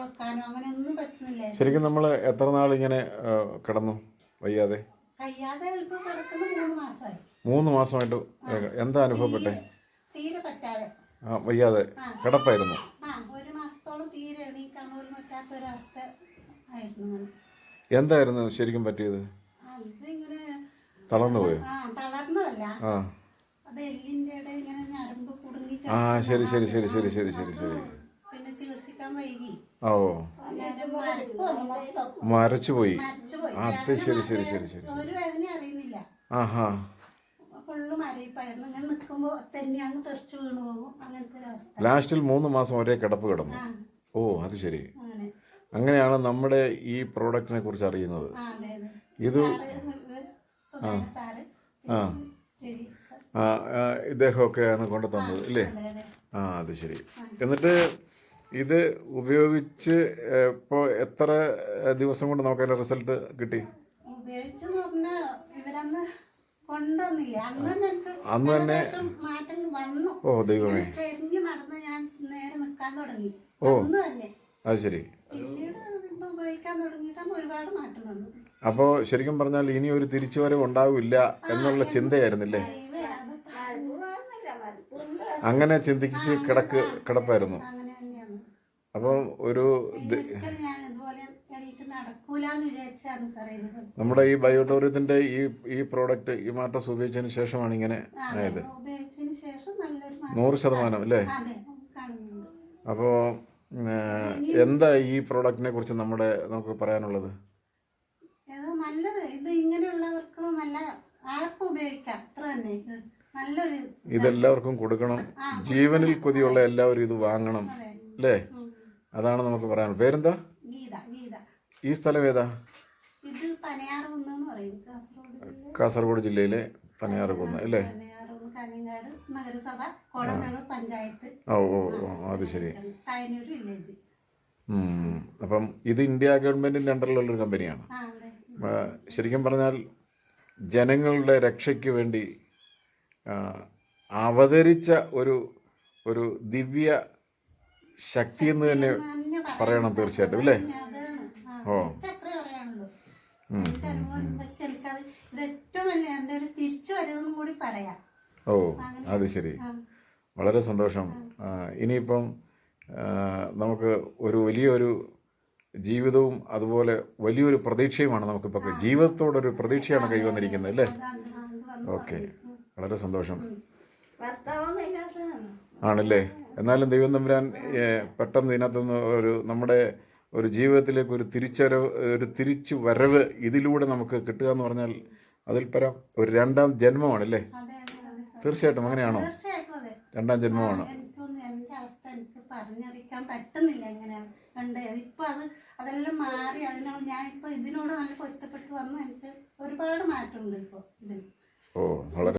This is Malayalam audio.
വെക്കാനോ അങ്ങനെ ഒന്നും പറ്റുന്നില്ല. ശരിക്കും നമ്മൾ എത്ര നാൾ ഇങ്ങനെ കിടന്നു? വയ്യാതെ? വയ്യാതെ ഇപ്പൊ കിടക്കുന്ന മൂന്ന് മാസമായി മൂന്ന് മാസമായിട്ട് എന്താ അനുഭവപ്പെട്ടെ? തീരെ- പറ്റാതെ. ആ, വയ്യാതെ? കിടപ്പായിരുന്നു? ആ ഒരു മാസത്തോളം തീരെ എണീക്കാൻ പോലും പറ്റാത്ത ഒരവസ്ഥ ആയിരുന്നു. എന്തായിരുന്നു ശരിക്കും പറ്റിയത്? അതിങ്ങനെ തളർന്നു പോയോ? ആ തളർന്നതല്ല. ആ. അത് എല്ലിന്റെ ഇടയിൽ ഇങ്ങനെ ഞരമ്പ് കുടുങ്ങി ആ ശരി ശരി ശരി ശരി ശരി ശരി ശരി. ഓ. മരച്ചു പോയി അത് ശരി ശരി ശരി ശരി ആഹാ. ലാസ്റ്റിൽ മൂന്ന് മാസം ഒരേ കിടപ്പ് കിടന്നു. ഓ അത് ശരി. അങ്ങനെ. അങ്ങനെയാണ് നമ്മുടെ ഈ പ്രോഡക്റ്റിനെ കുറിച്ച് അറിയുന്നത്. ഇത് ആ. ഇദ്ദേഹമൊക്കെയാണ് കൊണ്ടു തന്നത് ഇല്ലേ? അതെ ആ അത് ശരി. എന്നിട്ട് ഇത് ഉപയോഗിച്ച് ഇപ്പോൾ എത്ര ദിവസം കൊണ്ട് നമുക്ക് അതിന്റെ റിസൾട്ട് കിട്ടി? ഉപയോഗിച്ചെന്ന് പറഞ്ഞാൽ ഇവരന്ന് കൊണ്ടുവന്നില്ല. അന്ന് തന്നെ എനിക്ക് അന്ന് തന്നെ- ഏകദേശം മാറ്റം വന്നു. ഓ ദൈവമേ. ഇങ്ങനെ ചെരിഞ്ഞ് നടന്ന് ഞാൻ നേരെ നിൽക്കാൻ തുടങ്ങി. അന്ന് തന്നെ. അത് ശരി. പിന്നീട് ഇത് ഉപയോഗിക്കാൻ തുടങ്ങിയിട്ടാണ് ഒരുപാട് മാറ്റം വന്നു അപ്പോൾ ശരിക്കും പറഞ്ഞാൽ ഇനി ഒരു തിരിച്ചുവരവ് ഉണ്ടാവില്ല എന്നുള്ള ചിന്തയായിരുന്നില്ലേ? ദൈവമേ, അത് അങ്ങനെ ചിന്തിച്ച് കിടക്ക് കിടപ്പായിരുന്നു. അങ്ങനെ അപ്പോൾ ഒരു നമ്മുടെ ഈ ബയോട്ടോറിയത്തിന്റെ ഈ ഈ പ്രോഡക്റ്റ് ഈ മാറ്റസ് ഉപയോഗിച്ചതിന് ശേഷമാണ് ഇങ്ങനെ ആയത്. നൂറ് ശതമാനം അല്ലേ? അപ്പോ അപ്പോൾ എന്താ ഈ പ്രോഡക്റ്റിനെ കുറിച്ച് നമ്മുടെ നമുക്ക് പറയാനുള്ളത്? ഇത് നല്ലത്? ഇത് ഇങ്ങനെയുള്ളവർക്ക് നല്ല ആർക്കും ഉപയോഗിക്കാം. അത്ര തന്നെ ഇത്. നല്ലൊരു ഇതെല്ലാവർക്കും കൊടുക്കണം. ജീവനിൽ കൊതിയുള്ള എല്ലാവരും ഇത് വാങ്ങണം. അല്ലേ. അതാണ് നമുക്ക് പറയാനുള്ളത്. പേരെന്താ? ഈ സ്ഥലം ഏതാ? കാസർഗോഡ് ജില്ലയിലെ പനയാറുകുന്ന് അല്ലേ? ഓ ഓ ഓ അത് ശരി. അപ്പം ഇത് ഇന്ത്യ ഗവൺമെന്റിന്റെ അണ്ടറിലുള്ളൊരു കമ്പനിയാണ്. ശരിക്കും പറഞ്ഞാൽ ജനങ്ങളുടെ രക്ഷയ്ക്ക് വേണ്ടി അവതരിച്ച ഒരു ഒരു ദിവ്യ ശക്തി എന്ന് തന്നെ പറയണം തീർച്ചയായിട്ടും അല്ലേ? ഓ. ഓ അത് ശരി. വളരെ സന്തോഷം. ഇനിയിപ്പം നമുക്ക് ഒരു വലിയൊരു ജീവിതവും അതുപോലെ വലിയൊരു പ്രതീക്ഷയുമാണ് നമുക്കിപ്പോൾ ജീവിതത്തോടൊരു പ്രതീക്ഷയാണ് കൈവന്നിരിക്കുന്നത് അല്ലേ? ഓക്കെ. വളരെ സന്തോഷം. ആണല്ലേ? എന്നാലും ദൈവം തമ്പുരാൻ പെട്ടെന്ന് ഇതിനകത്തുനിന്ന് ഒരു നമ്മുടെ ഒരു ജീവിതത്തിലേക്ക് ഒരു തിരിച്ചരവ് ഒരു തിരിച്ചു വരവ് ഇതിലൂടെ നമുക്ക് കിട്ടുക എന്ന് പറഞ്ഞാൽ അതിൽ പരം ഒരു രണ്ടാം അതെ അതെ തീർച്ചയായിട്ടും അങ്ങനെയാണോ? രണ്ടാം ജന്മമാണ്. എന്റെ അവസ്ഥ എനിക്ക് പറഞ്ഞറിയിക്കാൻ പറ്റുന്നില്ല എങ്ങനെയാണ് ഉണ്ട് ഇപ്പൊ അത് അതെല്ലാം മാറി അതിനോട് ഞാൻ ഇതിനോട് നല്ല പൊരുത്തപ്പെട്ട് വന്നു. എനിക്ക് ഒരുപാട് മാറ്റമുണ്ട് ഇതിന് ഓ വളരെ